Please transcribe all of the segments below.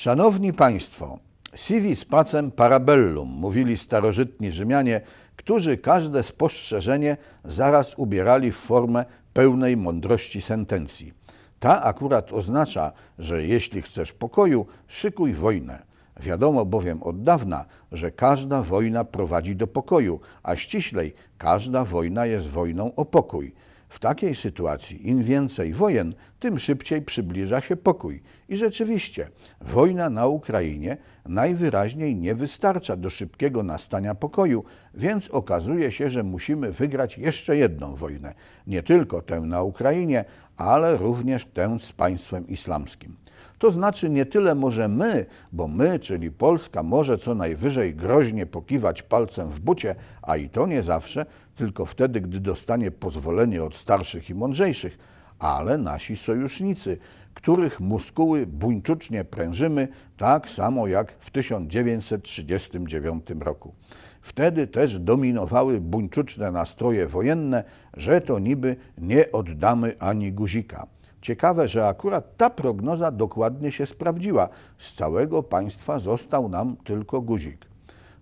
Szanowni Państwo, civis pacem parabellum, mówili starożytni Rzymianie, którzy każde spostrzeżenie zaraz ubierali w formę pełnej mądrości sentencji. Ta akurat oznacza, że jeśli chcesz pokoju, szykuj wojnę. Wiadomo bowiem od dawna, że każda wojna prowadzi do pokoju, a ściślej każda wojna jest wojną o pokój. W takiej sytuacji im więcej wojen, tym szybciej przybliża się pokój. I rzeczywiście, wojna na Ukrainie najwyraźniej nie wystarcza do szybkiego nastania pokoju, więc okazuje się, że musimy wygrać jeszcze jedną wojnę. Nie tylko tę na Ukrainie, ale również tę z państwem islamskim. To znaczy nie tyle może my, bo my, czyli Polska, może co najwyżej groźnie pokiwać palcem w bucie, a i to nie zawsze, tylko wtedy, gdy dostanie pozwolenie od starszych i mądrzejszych, ale nasi sojusznicy, których muskuły buńczucznie prężymy, tak samo jak w 1939 roku. Wtedy też dominowały buńczuczne nastroje wojenne, że to niby nie oddamy ani guzika. Ciekawe, że akurat ta prognoza dokładnie się sprawdziła. Z całego państwa został nam tylko guzik.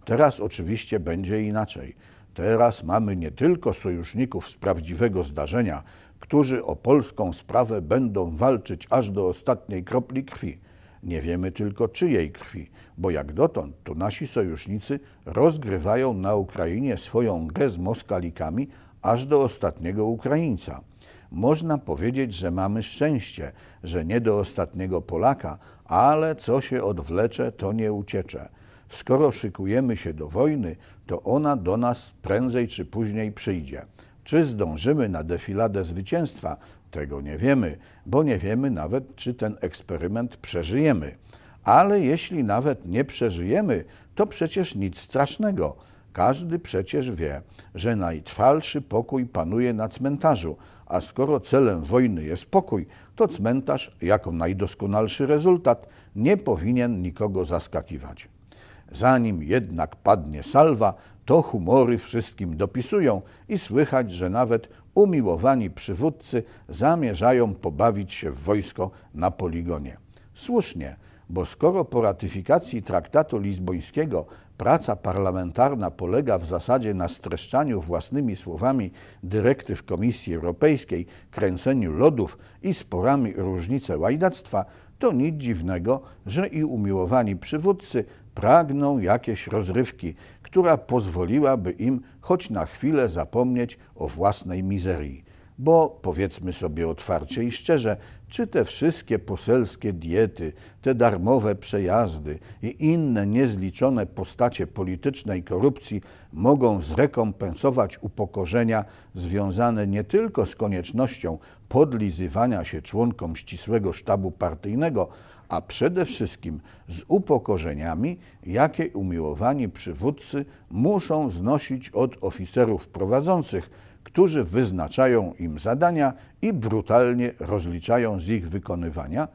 Teraz oczywiście będzie inaczej. Teraz mamy nie tylko sojuszników z prawdziwego zdarzenia, którzy o polską sprawę będą walczyć aż do ostatniej kropli krwi. Nie wiemy tylko czyjej krwi, bo jak dotąd to nasi sojusznicy rozgrywają na Ukrainie swoją grę z Moskalikami aż do ostatniego Ukraińca. Można powiedzieć, że mamy szczęście, że nie do ostatniego Polaka, ale co się odwlecze, to nie uciecze. Skoro szykujemy się do wojny, to ona do nas prędzej czy później przyjdzie. Czy zdążymy na defiladę zwycięstwa? Tego nie wiemy, bo nie wiemy nawet, czy ten eksperyment przeżyjemy. Ale jeśli nawet nie przeżyjemy, to przecież nic strasznego. Każdy przecież wie, że najtrwalszy pokój panuje na cmentarzu, a skoro celem wojny jest pokój, to cmentarz, jako najdoskonalszy rezultat, nie powinien nikogo zaskakiwać. Zanim jednak padnie salwa, to humory wszystkim dopisują i słychać, że nawet umiłowani przywódcy zamierzają pobawić się w wojsko na poligonie. Słusznie, bo skoro po ratyfikacji traktatu lizbońskiego praca parlamentarna polega w zasadzie na streszczaniu własnymi słowami dyrektyw Komisji Europejskiej, kręceniu lodów i sporami różnice łajdactwa, to nic dziwnego, że i umiłowani przywódcy pragną jakieś rozrywki, która pozwoliłaby im choć na chwilę zapomnieć o własnej mizerii. Bo powiedzmy sobie otwarcie i szczerze, czy te wszystkie poselskie diety, te darmowe przejazdy i inne niezliczone postacie politycznej korupcji mogą zrekompensować upokorzenia związane nie tylko z koniecznością podlizywania się członkom ścisłego sztabu partyjnego, a przede wszystkim z upokorzeniami, jakie umiłowani przywódcy muszą znosić od oficerów prowadzących, którzy wyznaczają im zadania i brutalnie rozliczają z ich wykonywania,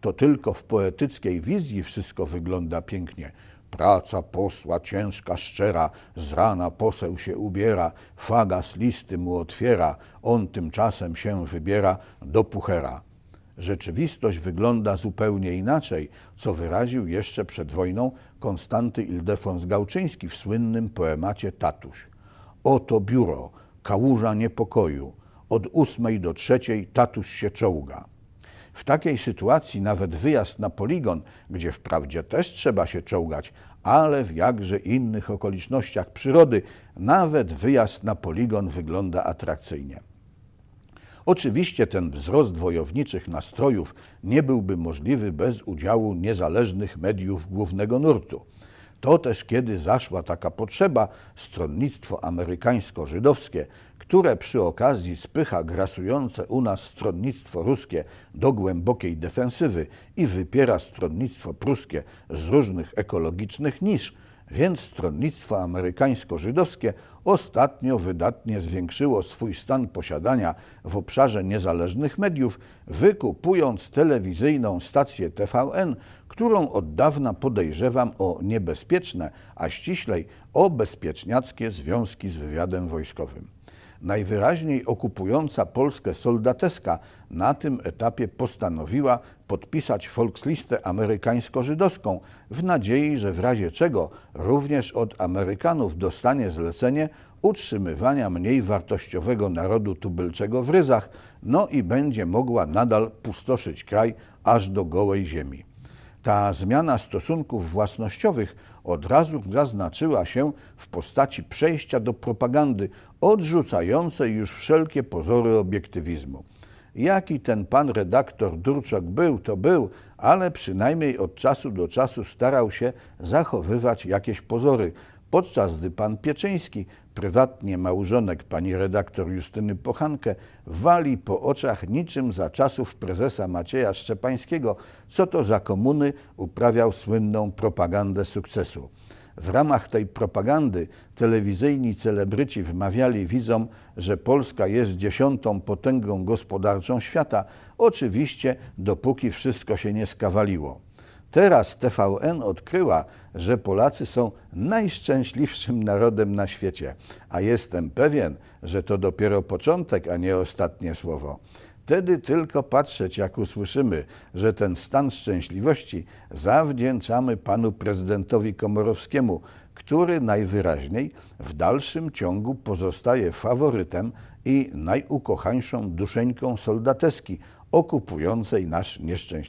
to tylko w poetyckiej wizji wszystko wygląda pięknie. Praca posła ciężka, szczera, z rana poseł się ubiera, fagas listy mu otwiera, on tymczasem się wybiera do puchera. Rzeczywistość wygląda zupełnie inaczej, co wyraził jeszcze przed wojną Konstanty Ildefons Gałczyński w słynnym poemacie Tatuś. Oto biuro, kałuża niepokoju. Od ósmej do trzeciej tatuś się czołga. W takiej sytuacji nawet wyjazd na poligon, gdzie wprawdzie też trzeba się czołgać, ale w jakże innych okolicznościach przyrody, nawet wyjazd na poligon wygląda atrakcyjnie. Oczywiście ten wzrost wojowniczych nastrojów nie byłby możliwy bez udziału niezależnych mediów głównego nurtu. To też kiedy zaszła taka potrzeba, stronnictwo amerykańsko-żydowskie, które przy okazji spycha grasujące u nas stronnictwo ruskie do głębokiej defensywy i wypiera stronnictwo pruskie z różnych ekologicznych nisz, więc stronnictwo amerykańsko-żydowskie ostatnio wydatnie zwiększyło swój stan posiadania w obszarze niezależnych mediów, wykupując telewizyjną stację TVN, którą od dawna podejrzewam o niebezpieczne, a ściślej o bezpieczniackie związki z wywiadem wojskowym. najwyraźniej okupująca Polskę soldateska na tym etapie postanowiła podpisać Volkslistę amerykańsko-żydowską w nadziei, że w razie czego również od Amerykanów dostanie zlecenie utrzymywania mniej wartościowego narodu tubylczego w ryzach, no i będzie mogła nadal pustoszyć kraj aż do gołej ziemi. Ta zmiana stosunków własnościowych od razu zaznaczyła się w postaci przejścia do propagandy odrzucającej już wszelkie pozory obiektywizmu. Jaki ten pan redaktor Durczok był, to był, ale przynajmniej od czasu do czasu starał się zachowywać jakieś pozory, podczas gdy pan Pieczyński, prywatnie małżonek pani redaktor Justyny Pochankę, wali po oczach niczym za czasów prezesa Macieja Szczepańskiego, co to za komuny uprawiał słynną propagandę sukcesu. W ramach tej propagandy telewizyjni celebryci wmawiali widzom, że Polska jest dziesiątą potęgą gospodarczą świata, oczywiście dopóki wszystko się nie skawaliło. Teraz TVN odkryła, że Polacy są najszczęśliwszym narodem na świecie, a jestem pewien, że to dopiero początek, a nie ostatnie słowo. Wtedy tylko patrzeć, jak usłyszymy, że ten stan szczęśliwości zawdzięczamy panu prezydentowi Komorowskiemu, który najwyraźniej w dalszym ciągu pozostaje faworytem i najukochańszą duszeńką soldateski okupującej nasz nieszczęśliwy